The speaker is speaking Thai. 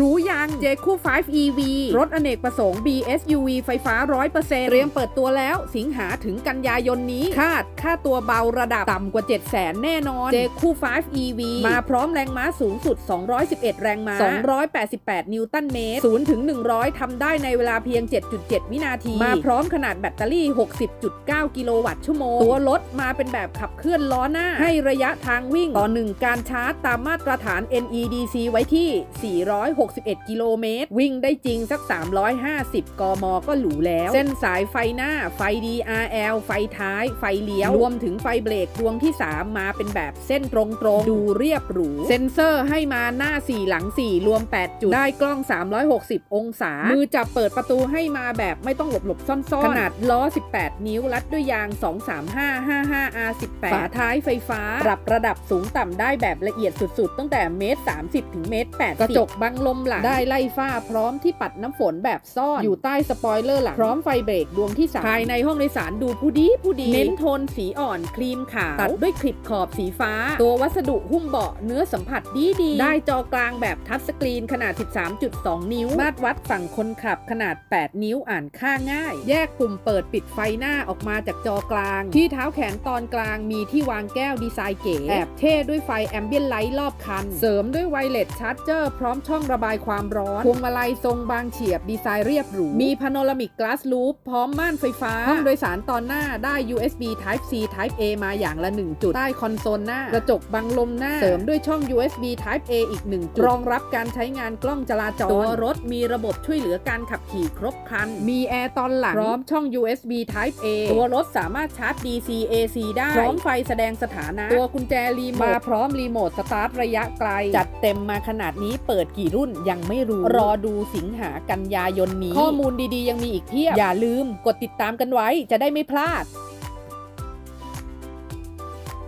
รู้ยัง j คู่5 EV รถอเนกประสงค์ BSUV ไฟฟ้า 100%เตรียมเปิดตัวแล้วสิงหาถึงกันยายนนี้ คาดค่าตัวเบาระดับต่ำกว่า 700,000 แน่นอน j คู่5 EV มาพร้อมแรงม้าสูงสุด 211 แรงม้า 288 นิวตันเมตร 0 ถึง 100 ทำได้ในเวลาเพียง 7.7 วินาที มาพร้อมขนาดแบตเตอรี่ 60.9 กิโลวัตต์ชั่วโมง ตัวรถมาเป็นแบบขับเคลื่อนล้อหน้า ให้ระยะทางวิ่งต่อ 1 การชาร์จตามมาตรฐาน NEDC ไว้ที่61 กิโลเมตร วิ่งได้จริงสัก 350 กม ก็หรูแล้ว เส้นสายไฟหน้า ไฟ DRL ไฟท้าย ไฟเลี้ยว รวมถึงไฟเบรกดวงที่ 3 มาเป็นแบบเส้นตรงๆ ดูเรียบหรู เซ็นเซอร์ให้มาหน้า 4 หลัง 4 รวม 8 จุด ได้กล้อง 360 องศา มือจับเปิดประตูให้มาแบบไม่ต้องหลบหลบซ่อนๆ ขนาดล้อ 18 นิ้ว รัดด้วยยาง 23555 R18 ฝาท้ายไฟฟ้า ปรับระดับสูงต่ำได้แบบละเอียดสุดๆ ตั้งแต่เมตร 30 ถึงเมตร 8 กระจกบังลมหลังได้ไล่ฝ้าพร้อมที่ปัดน้ำฝนแบบซ่อนอยู่ใต้สปอยเลอร์หลังพร้อมไฟเบรกดวงที่3ภายในห้องโดยสารดูผู้ดีผู้ดี เน้นโทนสีอ่อนครีมขาว ตัดด้วยคลิปขอบสีฟ้า ตัววัสดุหุ้มเบาะเนื้อสัมผัสดีดี ได้จอกลางแบบทัชสกรีนขนาด 13.2 นิ้ว มาตรวัดฝั่งคนขับขนาด 8 นิ้วอ่านค่าง่าย แยกปุ่มเปิดปิดไฟหน้าออกมาจากจอกลาง ที่เท้าแขนตอนกลางมีที่วางแก้วดีไซน์เก๋แอบเท่ด้วยไฟแอมเบียนไลท์รอบคัน เสริมด้วยไวเลสชาร์จเจอร์พร้อมช่องระบายความร้อน พวงมาลัยทรงบางเฉียบดีไซน์เรียบหรู มีพาโนรามิกกลาสลูปพร้อมม่านไฟฟ้า ห้องโดยสารตอนหน้าได้ USB Type C Type A มาอย่างละ 1 จุด ใต้คอนโซลหน้า กระจกบังลมหน้า เสริมด้วยช่อง USB Type A อีก 1 จุด รองรับการใช้งานกล้องจราจร ตัวรถมีระบบช่วยเหลือการขับขี่ครบครัน มีแอร์ตอนหลัง พร้อมช่อง USB Type A ตัวรถสามารถชาร์จ DC AC ได้ พร้อมไฟแสดงสถานะ ตัวกุญแจรีโมท มาพร้อมรีโมทสตาร์ทระยะไกล จัดเต็มมาขนาดนี้เปิดกี่รุ่นยังไม่รู้ รอดูสิงหากันยายนนี้ ข้อมูลดีๆ ยังมีอีกเพียบ อย่าลืมกดติดตามกันไว้จะได้ไม่พลาด